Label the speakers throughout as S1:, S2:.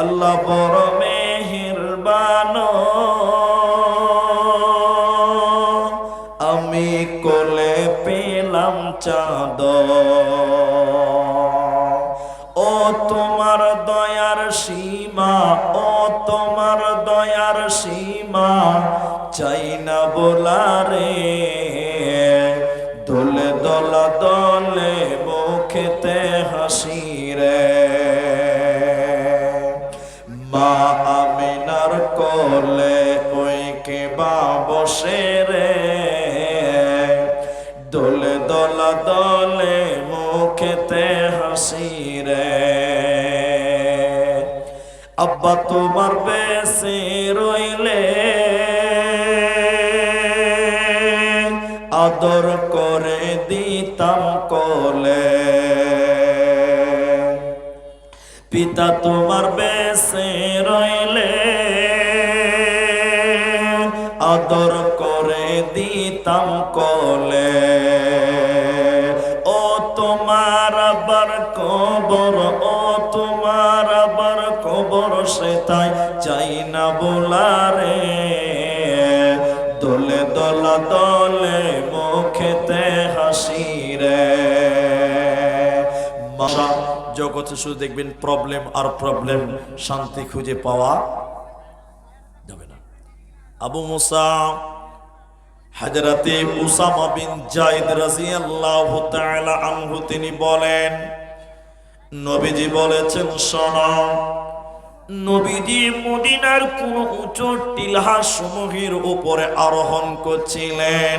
S1: আল্লাহ বড় মেহেরবান। দোলে দোলা দলে মুখেতে হাসি রে আব্বা তোমার বেশে রইলে। আদর করে দিতাম কোলে। পিতা তোমার বেশে রইলে। আদর দিতাম কলে। ও তোমার আবার কবর, ও তোমার আবার কবর সে তাই চাই না বোলারে। দোলে দোলা দলে মুখেতে হাসি রে। জগতে শুধু দেখবেন প্রবলেম আর প্রবলেম শান্তি খুঁজে পাওয়া যাবে না। আবু মুসা হাজরাতে উসামা বিন জায়েদ রাদিয়াল্লাহু তাআলা আনহু তিনি বলেন, নবীজি বলেছেন, শোনো, নবীজি মদিনার কোন উঁচু টিলহা সমূহের উপরে আরোহণ করছিলেন।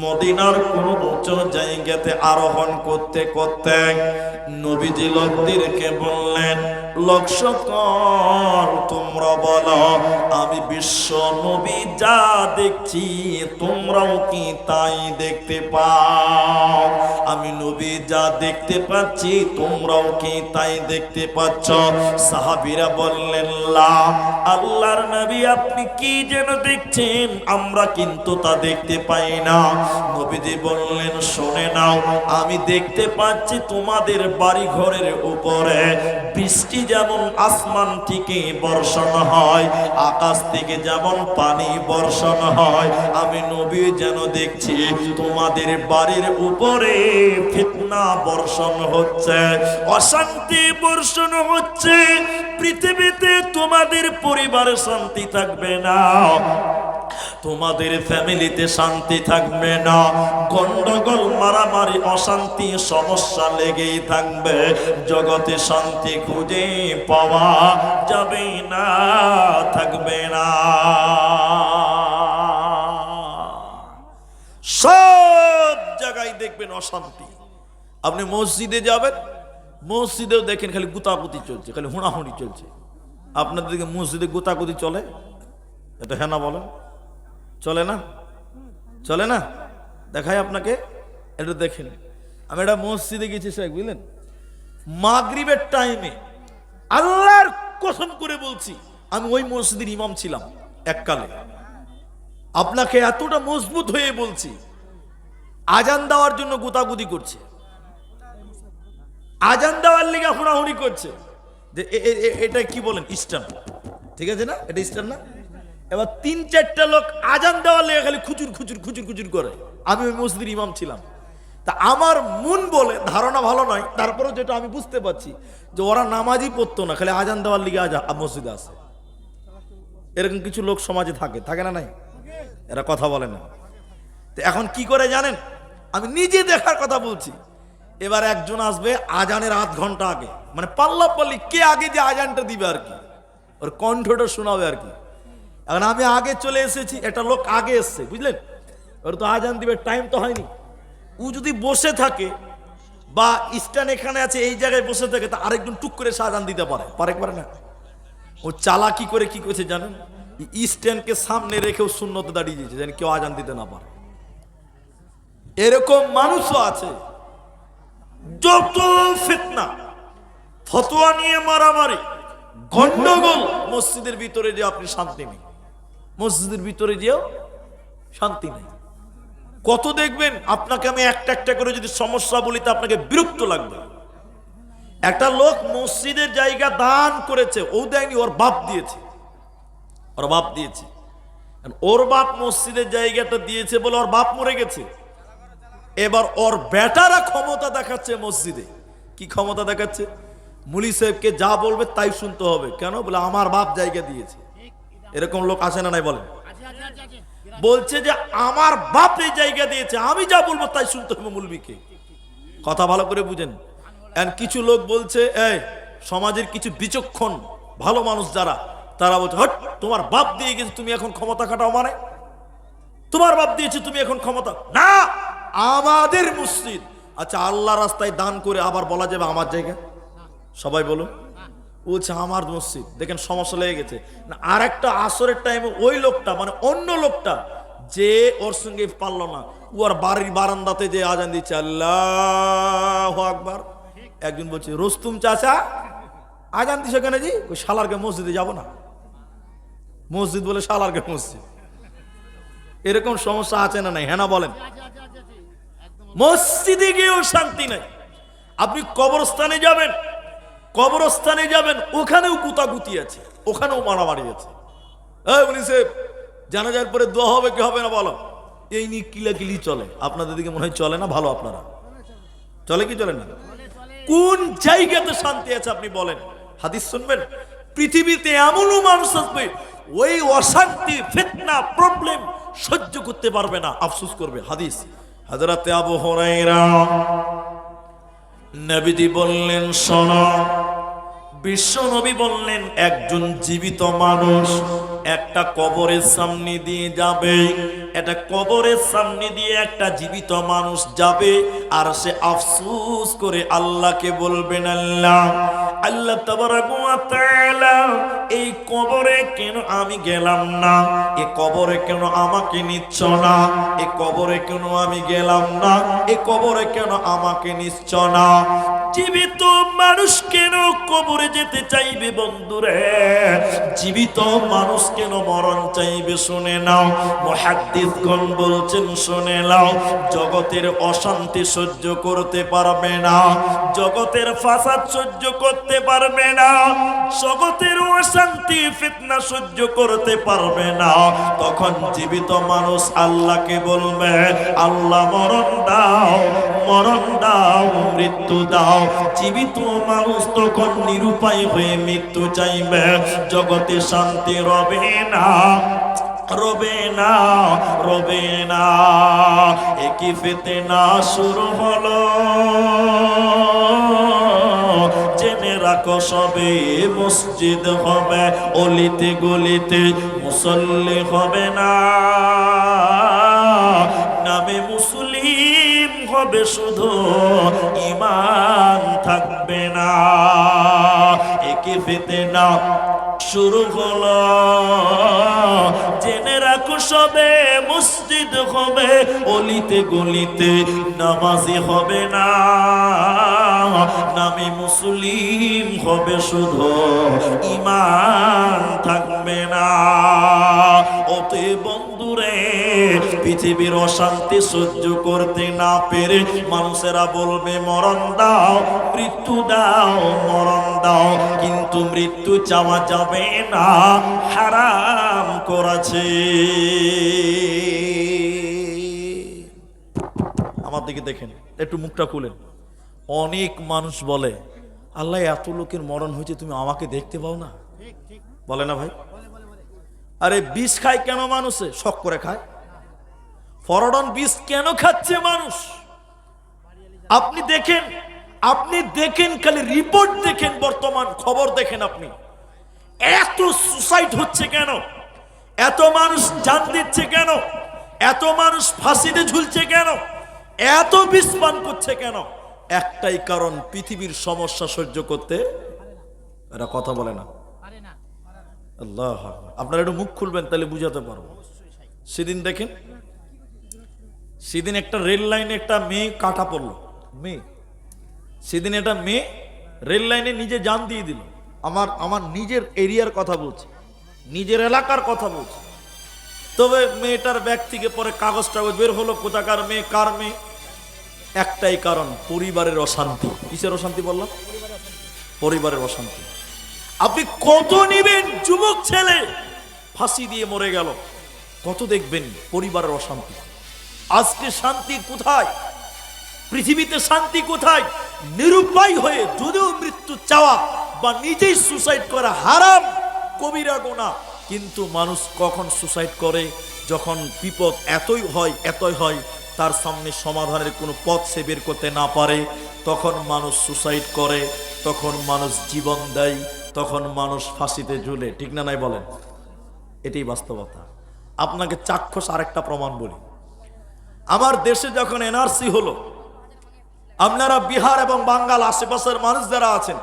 S1: মদিনার কোন উঁচু জায়গাতে আরোহণ করতে করতে নবীজি লোকদেরকে বললেন লক্ষ্য তোমরা বলো, আমি বিশ্ব নবী যা দেখছি, তোমরাও কি তাই দেখতে পাও? আমি নবী যা দেখতে পাচ্ছি, তোমরাও কি তাই দেখতে পাচ্ছ? সাহাবিরা বললেন আল্লাহর নবী আপনি কি যেন দেখছেন? আমরা কিন্তু তা দেখতে পাই না। নবীজি বললেন, শুনে নাও, আমি দেখতে পাচ্ছি তোমাদের বাড়ি ঘরের উপরে বৃষ্টি যেমন আসমান থেকে বর্ষণ হয়, আকাশ থেকে যেমন পানি বর্ষণ হয়। আমি নবী যেন দেখছি, তোমাদের বাড়ির উপরে ফিতনা বর্ষণ হচ্ছে, অশান্তি বর্ষণ হচ্ছে। পৃথিবীতে তোমাদের পরিবারে শান্তি থাকবে না। তোমাদের ফ্যামিলিতে শান্তি থাকবে না। গন্ডগোল, মারামারি, অশান্তি, সমস্যা লেগেই থাকবে। জগতে শান্তি খুঁজে পাওয়া যাবে না, থাকবে না। সব জায়গায় দেখবেন অশান্তি। আপনি মসজিদে যাবেন, মসজিদেও দেখেন খালি গুতাগুতি চলছে, খালি হুড়াহুড়ি চলছে। আপনাদের মসজিদে গুতাগুতি চলে? এটা হ্যাঁ না বলেন। চলে না? চলে না? দেখাই আপনাকে এটা দেখেন। আমি একটা মসজিদে গেছি শেখ, বুঝলেন? মাগরিবের টাইমে আল্লাহর কসম করে বলছি, আমি ওই মসজিদের ইমাম ছিলাম এককালে। আপনাকে এতটা মজবুত হয়ে বলছি, আজান দেওয়ার জন্য গুতাগুতি করছে। আজান দেওয়ার লিগে হুড়াহুড়ি করছে। যে এটা কি বলেন? ইস্টার্ন ঠিক আছে না? এটা ইস্টার্ন না? এবার তিন চারটা লোক আজান দেওয়ার লেগে খালি খুচুর খুচুর খুচুর খুচুর করে। আমি ওই মসজিদের ইমাম ছিলাম। তা আমার মন বলে, ধারণা ভালো নয়, তারপরেও যেটা আমি বুঝতে পারছি যে ওরা নামাজই পড়তো না, খালি আজান দেওয়ার লিগে আজা মসজিদে আসে এরকম কিছু লোক সমাজে থাকে থাকে না নাই? এরা কথা বলে না। তো এখন কি করে জানেন? আমি নিজে দেখার কথা বলছি। এবার একজন আসবে আজানের আধ ঘণ্টা আগে। মানে পাল্লা পাল্লি কে আগে যে আজানটা দিবে আর কি? ওর কণ্ঠটা শোনাবে আর কি। এখন আমি আগে চলে এসেছি একটা লোক আগে এসছে বুঝলেন ওর তো আজান দিবে টাইম তো হয়নি ও যদি বসে থাকে বা স্ট্যান্ড এখানে আছে এই জায়গায় বসে থাকে তা আরেকজন টুক করে সাজান দিতে পারে পারে পারে না ও চালাকি করে কি করেছে জানেন স্ট্যান্ডকে সামনে রেখেও শূন্যতে দাঁড়িয়ে দিয়েছে যেন কেউ আজান দিতে না পারে এরকম মানুষও আছে যত ফিতনা ফতোয়া নিয়ে মারামারি গন্ডগোল মসজিদের ভিতরে যে আপনি শান্তি নেই মসজিদের ভিতরে যেও শান্তি নেই। কত দেখবেন, আপনাকে আমি একটা একটা করে যদি সমস্যা বলি, তা আপনাকে বিরক্ত লাগবে। একটা লোক মসজিদের জায়গা দান করেছে, ও দেয়নি, ওর বাপ দিয়েছে। ওর বাপ দিয়েছে। ওর বাপ মসজিদের জায়গাটা দিয়েছে বলে ওর বাপ মরে গেছে। এবার ওর বেটারা ক্ষমতা দেখাচ্ছে মসজিদে। কি ক্ষমতা দেখাচ্ছে? মুলি সাহেবকে যা বলবে তাই শুনতে হবে। কেন? বলে, আমার বাপ জায়গা দিয়েছে। এরকম লোক আসে না নাই বলেন? বলছে যে, আমার বাপ এই জায়গা দিয়েছে, আমি যা বলব তাই শুনতে হবে মুলবিকে। কথা ভালো করে বুঝেন। কিছু লোক বলছে, এই, সমাজের কিছু বিচক্ষণ, ভালো মানুষ যারা, তারা বলছে, হট, তোমার বাপ দিয়ে গেছে, তুমি এখন ক্ষমতা খাটাও মানে? তোমার বাপ দিয়েছে, তুমি এখন ক্ষমতা না, আমাদের মসজিদ। আচ্ছা আল্লাহ রাস্তায় দান করে আবার বলা যাবে আমার জায়গা? সবাই বলুন। বলছে আমার মসজিদ। দেখেন সমস্যা লেগে গেছে। আর একটা আসরের টাইমে ওই লোকটা মানে অন্য লোকটা, যে ওর সঙ্গে পারল না, ও আর বাড়ির বারান্দাতে যে আজান দিচ্ছে, আল্লাহ আকবার। একজন বলছে, রস্তুম চাচা, আজান দিছে কেন জি? ওই শালারকে মসজিদে যাব না। মসজিদ বলে শালারকে মসজিদ। এরকম সমস্যা আছে না নাই? হ্যাঁ বলেন। মসজিদে গিয়েও শান্তি নাই। আপনি কবরস্থানে যাবেন কবরস্থানে যাবেন, ওখানেও কুতাকুতি আছে, ওখানেও মারামারি আছে। এই উনি সে জানাজার পরে দোয়া হবে কি হবে না বলো? এই নিয়ে কিলাকিলি চলে, আপনাদের দিকে মনে হয় চলে না, ভালো আপনারা? চলে কি চলে না? কোন জায়গাতে শান্তি আছে আপনি বলেন? হাদিস শুনবেন? পৃথিবীতে এমনও মানুষ আসবে, ওই অশান্তি, ফিতনা প্রবলেম সহ্য করতে পারবে না, আফসোস করবে, হাদিস। হাজরাতে আবু হুরায়রা, নবীজি বললেন, শোনো বিশ্ব নবী বললেন একজন জীবিত মানুষ। একটা কবরের সামনে দিয়ে যাবে, একটা কবরের সামনে দিয়ে একটা জীবিত মানুষ যাবে, আর সে আফসুস করে আল্লাহকে বলবেন আল্লাহ আল্লাহ এই কবরে কেন আমি গেলাম না? এ কবরে কেন আমাকে নিচ্ছ না? এ কবরে কেন আমি গেলাম না? এ কবরে কেন আমাকে নিচ্ছ না? জীবিত মানুষ কেন কবরে যেতে চাইবে বন্ধুরে? জীবিত মানুষ কেন মরণ চাইবে শুনে নাও। মহাদ্দিসগণ বলছেন, শুনে নাও, জগতের অশান্তি সহ্য করতে পারবে না, জগতের ফাসাদ সহ্য করতে পারবে না, জগতের অশান্তি, ফিতনা সহ্য করতে পারবে না। তখন জীবিত মানুষ আল্লাহকে বলবে, আল্লাহ, মরণ দাও মরণ দাও, মৃত্যু দাও। জীবিত মানুষ তখন নিরুপায় হয়ে মৃত্যু চাইবে। জগতে শান্তি রবে না, রবে না রবে না। একই ফেতে না শুরু হলো। জেনে রাখো, সবে মসজিদ হবে, অলিতে গলিতে মুসল্লি হবে না। নামে মুসলিম হবে শুধু, ইমান থাকবে না। একে পেতে না শুরু হলো। জেনে রাখো সবে মসজিদ হবে, অলিতে গলিতে নামাজি হবে না। নামে মুসলিম হবে শুধু ইমান থাকবে না। ওতে বন্ধুরে পৃথিবীর অশান্তি সহ্য করতে না পেরে মানুষেরা বলবে, মরণ দাও, মৃত্যু দাও, মরণ দাও। কিন্তু মৃত্যু চাওয়া যাবে না, হারাম করেছে। আমার দিকে দেখেন, একটু মুখটা খুলেন। অনেক মানুষ বলে, আল্লাহ, এত লোকের মরণ হয়েছে, তুমি আমাকে দেখতে পাও না? বলে না ভাই? আরে, বিষ খায় কেন মানুষে? শখ করে খায়। ফরডন বিষ কেন খাচ্ছে মানুষ? আপনি দেখেন আপনি দেখেন, খালি রিপোর্ট দেখেন, বর্তমান খবর দেখেন আপনি। এত সুসাইড হচ্ছে কেন? এত মানুষ জান দিচ্ছে কেন? এত মানুষ ফাঁসিতে ঝুলছে কেন? এত বিষ পান করছে কেন? একটাই কারণ, পৃথিবীর সমস্যা সহ্য করতে এরা কথা বলে না। আল্লাহ আপনারা একটু মুখ খুলবেন, তাহলে বুঝাতে পারব। সেদিন দেখেন সেদিন একটা রেল লাইনে একটা মেয়ে কাটা পড়ল। মেয়ে? সেদিন একটা মেয়ে রেল লাইনে নিজে জান দিয়ে দিল। আমার আমার নিজের এরিয়ার কথা বলছে। নিজের এলাকার কথা বলছে। তবে মেয়েটার ব্যাগ থেকে পরে কাগজ টাগজ বের হলো কোথাকার মেয়ে কার মেয়ে? একটাই কারণ পরিবারের অশান্তি। কিসের অশান্তি বললাম? পরিবারের অশান্তি। আপনি কত নিবেন যুবক ছেলে? ফাঁসি দিয়ে মরে গেল। কত দেখবেন পরিবারের অশান্তি। আজকে শান্তি কোথায়? পৃথিবীতে শান্তি কোথায়? নিরুপায় হয়ে যদিও মৃত্যু চাওয়া বা নিজেই সুসাইড করা হারাম, কবিরা গোনা। কিন্তু মানুষ কখন সুসাইড করে? যখন বিপদ এতই হয় এতই হয়, তার সামনে সমাধানের কোনো পথ সে বের করতে না পারে। তখন মানুষ সুসাইড করে, তখন মানুষ জীবন দেয়, তখন মানুষ ফাঁসিতে ঝুলে। ঠিক না নাই বলেন? এটাই বাস্তবতা। আপনাকে চাক্ষুষ আরেকটা প্রমাণ বলি। আমার দেশে যখন এনআরসি হলো, আপনারা বিহার এবং বাঙ্গাল আশেপাশের মানুষ যারা আছেন,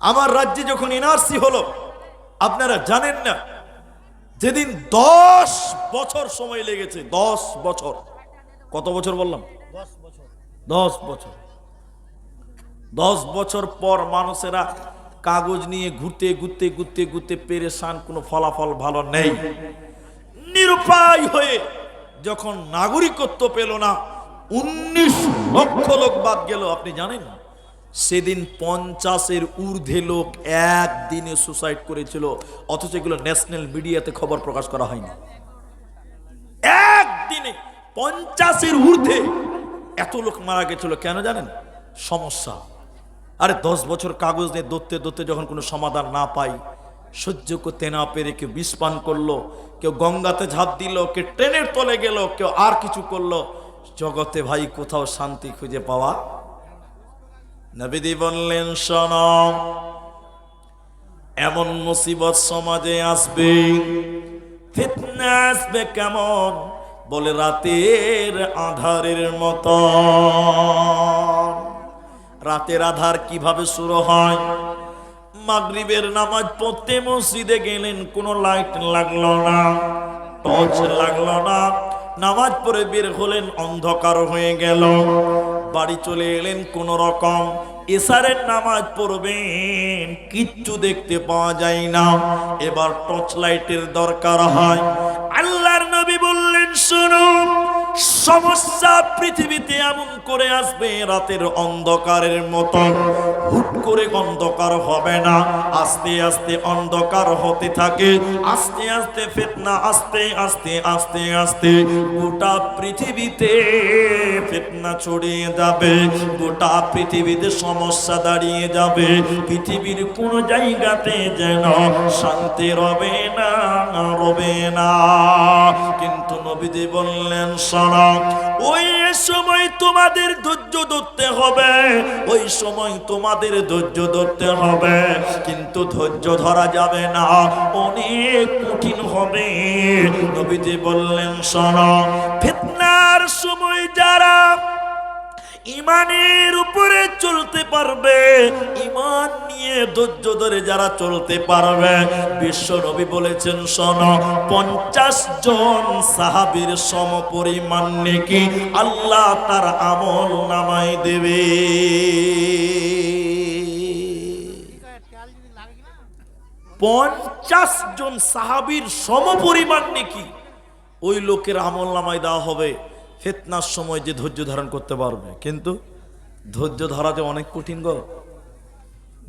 S1: আমার রাজ্যে যখন এনআরসি হলো, আপনারা জানেন না, যেদিন দশ বছর সময় লেগেছে, দশ বছর। কত বছর বললাম? দশ বছর। দশ বছর পর মানুষেরা কাগজ নিয়ে ঘুরতে ঘুরতে ঘুরতে ঘুরতে পেরেশান, কোনো ফলাফল ভালো নেই। নিরুপায় হয়ে যখন নাগরিকত্ব পেল না, উনিশ লক্ষ লোক বাদ গেল, আপনি জানেন? সেদিন পঞ্চাশের ঊর্ধ্বে লোক একদিনে সুসাইড করেছিল, অথচ এগুলো ন্যাশনাল মিডিয়াতে খবর প্রকাশ করা হয়নি। একদিনে পঞ্চাশের ঊর্ধ্বে এত লোক মারা গেছিল, কেন জানেন? সমস্যা। আরে দশ বছর কাগজ নিয়ে দৌড়তে দৌড়তে যখন কোনো সমাধান না পাই সহ্য করতে না পেরে কেউ বিষ পান করল, কেউ গঙ্গাতে ঝাঁপ দিল, কেউ ট্রেনের তলে গেল, কেউ আর কিছু করল। জগতে ভাই, কোথাও শান্তি খুঁজে পাওয়া? নবীদি বললেন সনম এমন মুসিবত সমাজে আসবে, ফিতনা আসবে কেমন? বলে রাতের আধারের মতো রাতের আধার কীভাবে শুরু হয়? মাগরিবের নামাজ পড়তে মসজিদে গেলেন, কোনো লাইট লাগল না টর্চ লাগল না। নামাজ পড়ে বের হলেন, অন্ধকার হয়ে গেল। বাড়ি চলে এলেন কোন রকম। এসারের নামাজ পড়বেন, কিচ্ছু দেখতে পাওয়া যায় না। এবার টর্চ লাইটের দরকার হয়। আল্লাহর নবী বললেন শুনুন সমস্যা পৃথিবীতে এমন করে আসবে রাতের অন্ধকারের মতো। হুট করে অন্ধকার হবে না। আস্তে আস্তে অন্ধকার হতে থাকে। আস্তে আস্তে ফেতনা, আস্তে আস্তে আস্তে আস্তে গোটা পৃথিবীতে ফেতনা ছড়িয়ে যাবে। গোটা পৃথিবীতে সমস্যা দাঁড়িয়ে যাবে। পৃথিবীর কোন জায়গাতে যেন শান্তি রবে না রবে না। কিন্তু নবীজি বললেন, শোনো, ওই সময় তোমাদের ধৈর্য ধরতে হবে, ওই সময় তোমাদের ধৈর্য ধরতে হবে। কিন্তু ধৈর্য ধরা যাবে না, অনেক কঠিন হবে। নবীজি বললেন, শোনো, ফিতনার সময় যারা ইমানের উপরে চলতে পারবে। ইমান নিয়ে ধৈর্য ধরে যারা চলতে পারবে, বিশ্ব নবী বলেছেন, শোন, পঞ্চাশ জন সাহাবীর সম পরিমাণ নাকি আল্লাহ তার আমল নামাই দেবে। পঞ্চাশ জন সাহাবির সম পরিমাণ নাকি, ওই লোকের আমল নামায় দেওয়া হবে। ফেতনার সময় যে ধৈর্য ধারণ করতে পারবে। কিন্তু ধৈর্য ধরা যে অনেক কঠিন গো।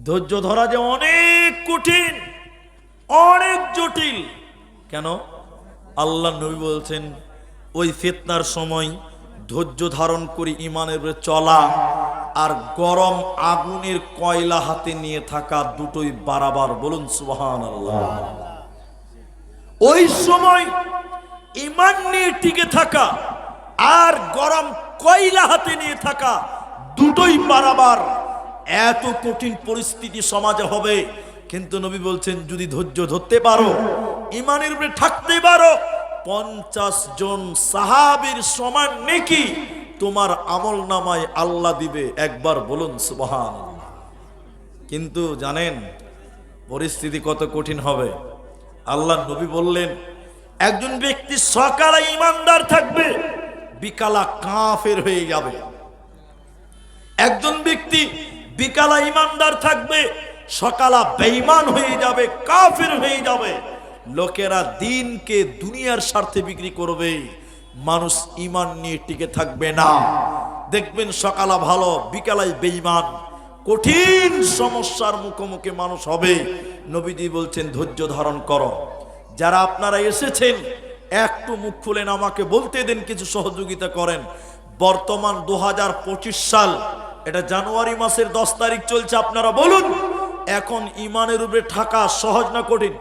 S1: ধৈর্য ধরা যে অনেক কঠিন, অনেক জটিল। কেন? আল্লাহ নবী বলছেন, ওই ফেতনার সময় ধৈর্য ধারণ করে ইমানের উপরে চলা আর গরম আগুনের কয়লা হাতে নিয়ে থাকা দুটোই বারাবার। বলুন সুবহান আল্লাহ ওই সময় ইমান নিয়ে টিকে থাকা আর গরম কয়লা হাতে নিয়ে থাকা দুটোই বারাবার। এত কঠিন পরিস্থিতি সমাজে হবে। কিন্তু নবী বলছেন, যদি ধৈর্য ধরতে পারো, ইমানের উপরে থাকতে পারো, পঞ্চাশ জন সাহাবীর সমান নেকি তোমার আমল নামায় আল্লাহ দিবে। একবার বলুন সুবহান কিন্তু জানেন, পরিস্থিতি কত কঠিন হবে। আল্লাহ নবী বললেন, একজন ব্যক্তি সকালে ইমানদার থাকবে বিকালা কাফের হয়ে যাবে। একজন ব্যক্তি বিকালা ইমানদার থাকবে, সকালা বেঈমান হয়ে যাবে, কাফের হয়ে যাবে। লোকেরা দিনকে দুনিয়ার স্বার্থে বিক্রি করবে, মানুষ ইমান নিয়ে টিকে থাকবে না। দেখবেন সকালা ভালো বিকালায় বেঈমান। কঠিন সমস্যার মুখোমুখি মানুষ হবে। নবীজি বলছেন, ধৈর্য ধারণ করো। যারা আপনারা এসেছেন একটু মুখ খুলেন, আমাকে বলতে দিন কিছু সহযোগিতা করেন। বর্তমান দু হাজার পঁচিশ সাল, এটা জানুয়ারি মাসের দশ তারিখ চলছে, আপনারা বলুন। এখন ইমানের উপরে থাকা সহজ না কঠিন?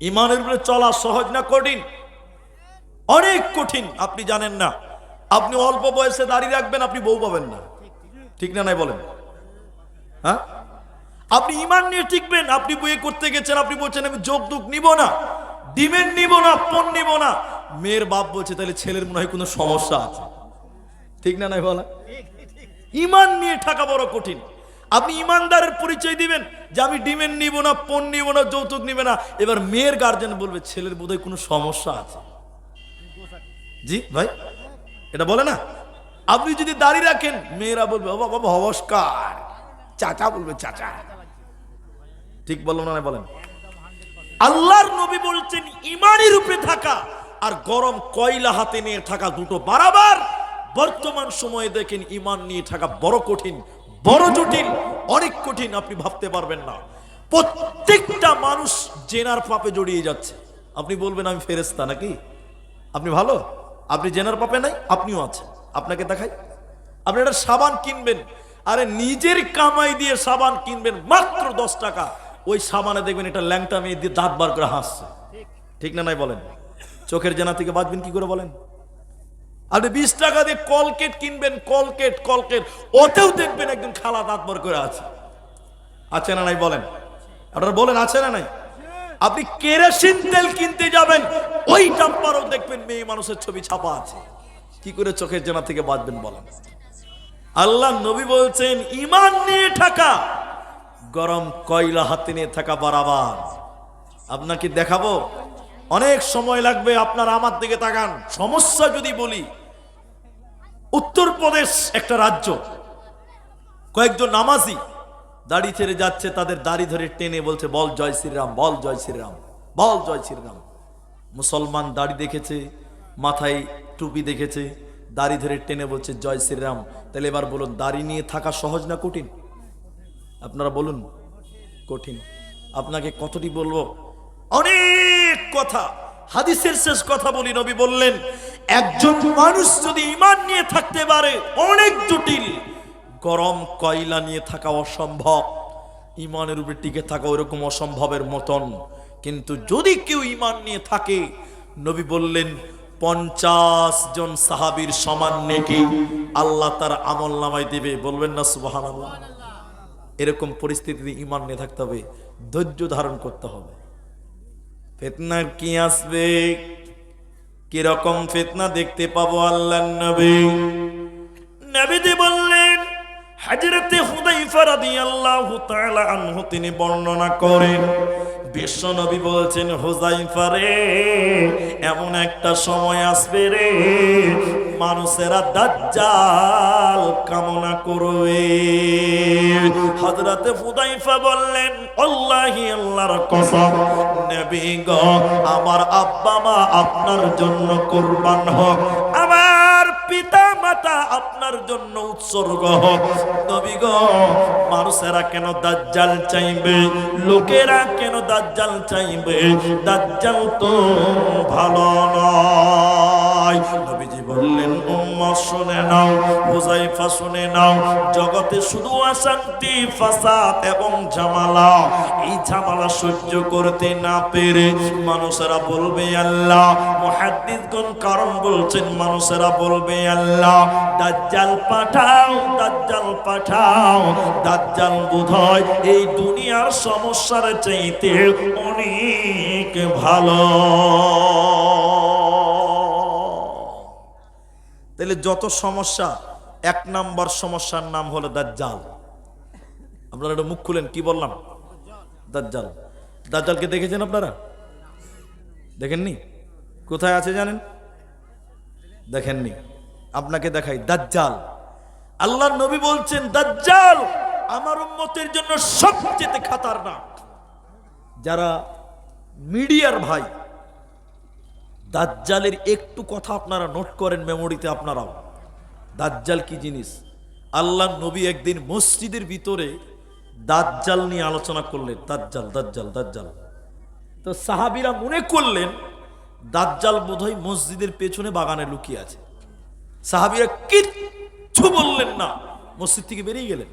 S1: ইমানের উপরে চলা সহজ না কঠিন? অনেক কঠিন, আপনি জানেন না। আপনি অল্প বয়সে দাঁড়িয়ে রাখবেন, আপনি বউ পাবেন না। ঠিক না নাই বলেন? হ্যাঁ? আপনি ইমান নিয়ে টিকবেন, আপনি বইয়ে করতে গেছেন, আপনি বলছেন, আমি যোগ দুঃখ নিব না। ডিমেন্ড নিব না পণ নিব না। মেয়ের বাপ বলছে, তাহলে ছেলের মনে হয় কোনো সমস্যা আছে। ঠিক না নাই বলা? ইমান নিয়ে থাকা বড় কঠিন। আপনি ইমানদারের পরিচয় দিবেন যে আমি ডিমের নিব না পণ নিব না, যৌতুক নিবে না। এবার মেয়ের গার্জেন বলবে, ছেলের বোধহয় কোনো সমস্যা আছে। জি, ভাই? এটা বলে না? আপনি যদি দাঁড়িয়ে রাখেন, মেয়েরা বলবে, বাবা বাবা, নমস্কার। চাচা বলবে, চাচা। ঠিক বলল না বলেন? আল্লাহর নবী বলছেন ইমানের উপরে থাকা আর গরম কয়লা হাতে নিয়ে থাকা দুটো বারাবার। বর্তমান সময়ে দেখেন, ইমান নিয়ে থাকা বড় কঠিন, বড় জটিল, অনেক কঠিন, আপনি ভাবতে পারবেন না। প্রত্যেকটা মানুষ জেনার পাপে জড়িয়ে যাচ্ছে। আপনি বলবেন, আমি ফেরেস্তা নাকি? আপনি ভালো? আপনি জেনার পাপে নাই? আপনিও আছেন। আপনাকে দেখাই। আপনি একটা সাবান কিনবেন, আরে নিজের কামাই দিয়ে সাবান কিনবেন মাত্র দশ টাকা। ওই সাবানে দেখবেন এটা ল্যাংটা মেয়ে দিয়ে দাঁত বার করে হাসছে। ঠিক না নাই বলেন? চোখের জেনা থেকে বাঁচবেন কি করে বলেন? আপনি বিশ টাকা দিয়ে কলকেট কিনবেন, কলকেট কলকেট, ওতেও দেখবেন একজন খালা দাঁত বার করে আছে। আছে না নাই বলেন? আপনারা বলেন আছে না নাই? আপনি কেরোসিন তেল কিনতে যাবেন, ওই ডাম্পারও দেখবেন মেয়ে মানুষের ছবি ছাপা আছে। কি করে চোখের জেনা থেকে বাঁচবেন বলেন? আল্লাহ নবী বলছেন ইমান নিয়ে থাকা গরম কয়লা হাতে নিয়ে থাকা বারাবার। আপনাকে দেখাবো, অনেক সময় লাগবে আপনার আমার দিকে তাকান। সমস্যা যদি বলি, উত্তরপ্রদেশ একটা রাজ্য, কয়েকজন নামাজি দাড়ি ছেড়ে যাচ্ছে, তাদের দাড়ি ধরে টেনে বলছে, বল জয় শ্রীরাম, বল জয় শ্রীরাম, বল জয় শ্রীরাম। মুসলমান দাড়ি দেখেছে, মাথায় টুপি দেখেছে, দাড়ি ধরে টেনে বলছে, জয় শ্রীরাম। তাহলে এবার বলুন, দাড়ি নিয়ে থাকা সহজ না কঠিন? আপনারা বলুন, কঠিন। আপনাকে কতটি বলব? অনেক কথা। হাদিসের শেষ কথা বলি, নবী বললেন, একজন মানুষ যদি ইমান নিয়ে থাকতে পারে, অনেক জটিল। গরম কয়লা নিয়ে থাকা অসম্ভব। ইমানের উপরে টিকে থাকা ওইরকম অসম্ভবের মতন। কিন্তু যদি কেউ ইমান নিয়ে থাকে, নবী বললেন, পঞ্চাশ জন সাহাবীর সমান নেকি। আল্লাহ তার আমল নামায় দেবে। বলবেন না আল্লাহ এরকম পরিস্থিতিতে ইমান নিয়ে থাকতে হবে, ধৈর্য ধারণ করতে হবে। ফেতনা কি আসবে? কীরকম ফেতনা দেখতে পাবো আল্লাহ নবী? নবীজি বললেন, হাজরতে হুদাইফা রাদিয়াল্লাহু তাআলা আনহু তিনি বর্ণনা করেন বিশ্ব নবী বলছেন হুজাইফা রে, এমন একটা সময় আসবে রে, মানুষেরা দাজ্জাল কামনা করবে। হযরতে হুদাইফা বললেন, আল্লাহি আল্লাহর কসম, নবী গো, আমার আব্বা মা আপনার জন্য কুরবান হোক। আমার পিতা মাতা আপনার জন্য উৎসর্গ নবী গো, মানুষেরা কেন দাজ্জাল চাইবে? লোকেরা কেন দাজ্জাল চাইবে? দাজ্জাল তো ভালো নয়। নবীজি বললেন, উম্মা, শুনে নাও হুজাইফা শুনে নাও, জগতে শুধু অশান্তি, ফাসাদ এবং ঝামেলা। এই ঝামেলা সহ্য করতে না পেরে মানুষেরা বলবে, আল্লাহ। মুহাদ্দিসগণ কারণ বলছেন, মানুষেরা বলবে, আল্লাহ, দাজ্জাল পাঠাও দাজ্জাল পাঠাও, দাজ্জাল বোধহয় এই দুনিয়ার সমস্যার চাইতে অনেক ভালো। তাহলে যত সমস্যা, এক নাম্বার সমস্যার নাম হলো দাজ্জাল। আপনারা একটা মুখ খুলেন, কি বললাম? দাজ্জাল। দাজ্জালকে দেখেছেন আপনারা? দেখেননি? কোথায় আছে জানেন? দেখেননি। আপনাকে দেখাই, দাজ্জাল। আল্লাহর নবী বলছেন, দাজ্জাল আমার উম্মতের জন্য সবচেয়ে খাতারনাক। যারা মিডিয়ার ভাই দাজ্জালের একটু কথা আপনারা নোট করেন মেমোরিতে আপনারাও। দাজ্জাল কি জিনিস? আল্লাহ নবী একদিন মসজিদের ভিতরে দাজ্জাল নিয়ে আলোচনা করলেন। দাজ্জাল দাজ্জাল দাজ্জাল। তো সাহাবিরা মনে করলেন, দাজ্জাল বোধহয় মসজিদের পেছনে বাগানে লুকিয়ে আছে। সাহাবিরা কিচ্ছু বললেন না। মসজিদ থেকে বেরিয়ে গেলেন।